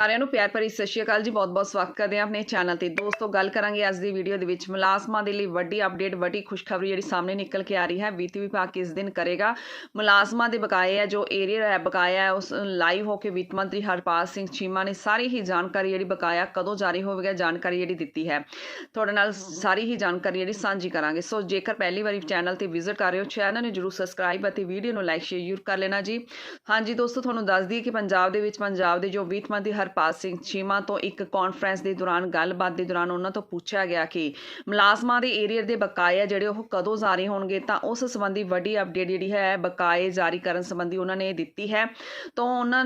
ਸਾਰਿਆਂ ਨੂੰ ਪਿਆਰ ਭਰੀ ਸਤਿ ਸ਼੍ਰੀ ਅਕਾਲ ਜੀ, ਬਹੁਤ-ਬਹੁਤ ਸਵਾਗਤ ਕਰਦੇ ਹਾਂ ਆਪਣੇ ਚੈਨਲ ਤੇ। ਦੋਸਤੋ, ਗੱਲ ਕਰਾਂਗੇ ਅੱਜ ਦੀ ਵੀਡੀਓ ਦੇ ਵਿੱਚ। ਮੁਲਾਜ਼ਮਾਂ ਦੇ ਲਈ ਵੱਡੀ ਅਪਡੇਟ ਵੱਡੀ ਖੁਸ਼ਖਬਰੀ ਜਿਹੜੀ ਸਾਹਮਣੇ ਨਿਕਲ ਕੇ ਆ ਰਹੀ ਹੈ। ਵਿੱਤ ਵਿਭਾਗ ਕਿਸ ਦਿਨ ਕਰੇਗਾ? ਮੁਲਾਜ਼ਮਾਂ ਦੇ ਬਕਾਏ ਹੈ, ਜੋ ਏਰੀਆ ਹੈ, ਬਕਾਇਆ ਹੈ, ਉਸ ਲਾਈਵ ਹੋ ਕੇ ਵਿੱਤ ਮੰਤਰੀ ਹਰਪਾਲ ਸਿੰਘ ਚੀਮਾ ਨੇ ਸਾਰੀ ਹੀ ਜਾਣਕਾਰੀ ਜਿਹੜੀ ਬਕਾਇਆ ਕਦੋਂ ਜਾਰੀ ਹੋਵੇਗਾ, ਜਾਣਕਾਰੀ ਜਿਹੜੀ ਦਿੱਤੀ ਹੈ। ਤੁਹਾਡੇ ਨਾਲ ਸਾਰੀ ਹੀ ਜਾਣਕਾਰੀ ਜਿਹੜੀ ਸਾਂਝੀ ਕਰਾਂਗੇ। ਸੋ, ਜੇਕਰ ਪਹਿਲੀ ਵਾਰੀ ਚੈਨਲ ਤੇ ਵਿਜ਼ਿਟ ਕਰ ਰਹੇ ਹੋ, ਚੈਨਲ ਨੂੰ ਜਰੂਰ ਸਬਸਕ੍ਰਾਈਬ ਅਤੇ ਵੀਡੀਓ ਨੂੰ ਲਾਈਕ ਸ਼ੇਅਰ ਜ਼ਰੂਰ ਕਰ ਲੈਣਾ ਜੀ। ਹਾਂਜੀ, ਦੋਸਤੋ, ਤੁਹਾਨੂੰ ਦੱਸ ਦਈਏ ਕਿ ਪੰਜਾਬ ਦੇ ਵਿੱਚ ਪੰਜਾਬ ਦੇ ਜੋ ਵਿੱਤ ਮੰਤਰੀ ਹਰਪਾਲ ਸਿੰਘ ਚੀਮਾ ਤੋਂ ਇੱਕ ਕਾਨਫਰੰਸ ਦੇ ਦੌਰਾਨ, ਗੱਲਬਾਤ ਦੇ ਦੌਰਾਨ ਉਹਨਾਂ ਤੋਂ ਪੁੱਛਿਆ ਗਿਆ ਕਿ ਮੁਲਾਜ਼ਮਾਂ ਦੇ ਏਰੀਅਰ ਦੇ ਬਕਾਏ ਆ ਜਿਹੜੇ ਉਹ ਕਦੋਂ ਜਾਰੀ ਹੋਣਗੇ, ਤਾਂ ਉਸ ਸੰਬੰਧੀ ਵੱਡੀ ਅਪਡੇਟ ਜਿਹੜੀ ਹੈ, ਬਕਾਏ ਜਾਰੀ ਕਰਨ ਸੰਬੰਧੀ ਉਹਨਾਂ ਨੇ ਦਿੱਤੀ ਹੈ। ਤਾਂ ਉਹਨਾਂ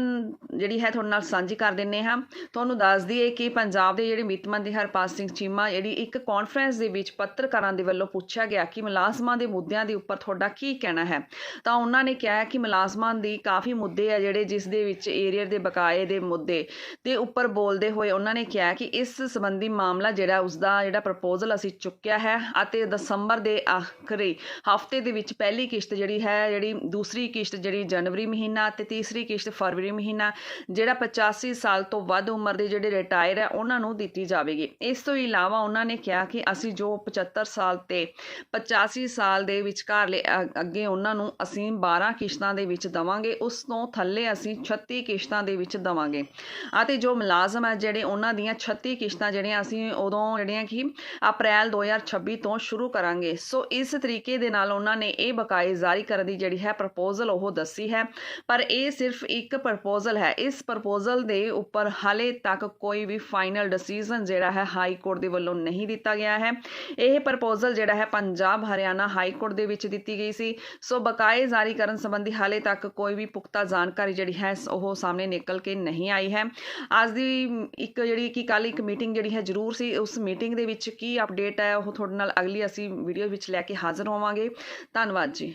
ਜਿਹੜੀ ਹੈ, ਤੁਹਾਡੇ ਨਾਲ ਸਾਂਝੀ ਕਰ ਦਿੰਨੇ ਹਾਂ। ਤੁਹਾਨੂੰ ਦੱਸ ਦਈਏ ਕਿ ਪੰਜਾਬ ਦੇ ਜਿਹੜੇ ਵਿੱਤ ਮੰਤਰੀ ਹਰਪਾਲ ਸਿੰਘ ਚੀਮਾ, ਜਿਹੜੀ ਇੱਕ ਕਾਨਫਰੰਸ ਦੇ ਵਿੱਚ ਪੱਤਰਕਾਰਾਂ ਦੇ ਵੱਲੋਂ ਪੁੱਛਿਆ ਗਿਆ ਕਿ ਮੁਲਾਜ਼ਮਾਂ ਦੇ ਮੁੱਦਿਆਂ ਦੇ ਉੱਪਰ ਤੁਹਾਡਾ ਕੀ ਕਹਿਣਾ ਹੈ? ਤਾਂ ਉਹਨਾਂ ਨੇ ਕਿਹਾ ਕਿ ਮੁਲਾਜ਼ਮਾਂ ਦੀ ਕਾਫੀ ਮੁੱਦੇ ਆ ਜਿਹੜੇ ਜਿਸ ਦੇ ਵਿੱਚ ਏਰੀਅਰ ਦੇ ਬਕਾਏ ਦੇ ਮੁੱਦੇ ਦੇ ਉੱਪਰ ਬੋਲਦੇ ਹੋਏ ਉਹਨਾਂ ਨੇ ਕਿਹਾ ਕਿ ਇਸ ਸੰਬੰਧੀ ਮਾਮਲਾ ਜਿਹੜਾ ਉਸ ਦਾ ਜਿਹੜਾ ਪ੍ਰਪੋਜ਼ਲ ਅਸੀਂ ਚੁੱਕਿਆ ਹੈ ਅਤੇ ਦਸੰਬਰ ਦੇ ਆਖਰੀ ਹਫ਼ਤੇ ਦੇ ਵਿੱਚ ਪਹਿਲੀ ਕਿਸ਼ਤ ਜਿਹੜੀ ਹੈ, ਜਿਹੜੀ ਦੂਸਰੀ ਕਿਸ਼ਤ ਜਿਹੜੀ ਜਨਵਰੀ ਮਹੀਨਾ ਤੇ ਤੀਸਰੀ ਕਿਸ਼ਤ ਫਰਵਰੀ ਮਹੀਨਾ, ਜਿਹੜਾ 85 ਸਾਲ ਤੋਂ ਵੱਧ ਉਮਰ ਦੇ ਜਿਹੜੇ ਰਿਟਾਇਰ ਹੈ, ਉਹਨਾਂ ਨੂੰ ਦਿੱਤੀ ਜਾਵੇਗੀ। ਇਸ ਤੋਂ ਇਲਾਵਾ ਉਹਨਾਂ ਨੇ ਕਿਹਾ ਕਿ ਅਸੀਂ ਜੋ 75 ਸਾਲ ਤੇ 85 ਸਾਲ ਦੇ ਵਿਚਕਾਰਲੇ ਅ- ਅੱਗੇ ਉਹਨਾਂ ਨੂੰ ਅਸੀਂ 12 ਕਿਸ਼ਤਾਂ ਦੇ ਵਿੱਚ ਦਵਾਂਗੇ, ਉਸ ਤੋਂ ਥੱਲੇ ਅਸੀਂ 36 ਕਿਸ਼ਤਾਂ ਦੇ ਵਿੱਚ ਦਵਾਂਗੇ। ਅਤੇ ਜੋ ਮੁਲਾਜ਼ਮ ਹੈ ਜਿਹੜੇ ਉਹਨਾਂ ਦੀਆਂ 36 ਕਿਸ਼ਤਾਂ ਜਿਹੜੀਆਂ ਅਸੀਂ ਉਦੋਂ ਜਿਹੜੀਆਂ ਕਿ ਅਪ੍ਰੈਲ 2026 ਤੋਂ ਸ਼ੁਰੂ ਕਰਾਂਗੇ। ਸੋ ਇਸ ਤਰੀਕੇ ਦੇ ਨਾਲ ਉਹਨਾਂ ਨੇ ਇਹ ਬਕਾਏ ਜਾਰੀ ਕਰਨ ਦੀ ਜਿਹੜੀ ਹੈ ਪ੍ਰਪੋਜ਼ਲ ਉਹ ਦੱਸੀ ਹੈ। ਪਰ ਇਹ ਸਿਰਫ ਇੱਕ ਪ੍ਰਪੋਜ਼ਲ ਹੈ। ਇਸ ਪ੍ਰਪੋਜ਼ਲ ਦੇ ਉੱਪਰ ਹਾਲੇ ਤੱਕ ਕੋਈ ਵੀ ਫਾਈਨਲ ਡਿਸੀਜਨ ਜਿਹੜਾ ਹੈ ਹਾਈ ਕੋਰਟ ਦੇ ਵੱਲੋਂ ਨਹੀਂ ਦਿੱਤਾ ਗਿਆ ਹੈ। ਇਹ ਪ੍ਰਪੋਜ਼ਲ ਜਿਹੜਾ ਹੈ ਪੰਜਾਬ ਹਰਿਆਣਾ ਹਾਈ ਕੋਰਟ ਦੇ ਵਿੱਚ ਦਿੱਤੀ ਗਈ ਸੀ। ਸੋ ਬਕਾਏ ਜਾਰੀ ਕਰਨ ਸੰਬੰਧੀ ਹਾਲੇ ਤੱਕ ਕੋਈ ਵੀ ਪੁਖਤਾ ਜਾਣਕਾਰੀ ਜਿਹੜੀ ਹੈ ਉਹ ਸਾਹਮਣੇ ਨਿਕਲ ਕੇ ਨਹੀਂ ਆਈ ਹੈ। ਅੱਜ ਦੀ ਇੱਕ ਜਿਹੜੀ ਕਿ ਕੱਲ ਇੱਕ ਮੀਟਿੰਗ ਜਿਹੜੀ ਹੈ ਜ਼ਰੂਰ ਸੀ, ਉਸ ਮੀਟਿੰਗ ਦੇ ਵਿੱਚ ਕੀ ਅਪਡੇਟ ਹੈ, ਉਹ ਤੁਹਾਡੇ ਨਾਲ ਅਗਲੀ ਅਸੀਂ ਵੀਡੀਓ ਵਿੱਚ ਲੈ ਕੇ ਹਾਜ਼ਰ ਹੋਵਾਂਗੇ। ਧੰਨਵਾਦ ਜੀ।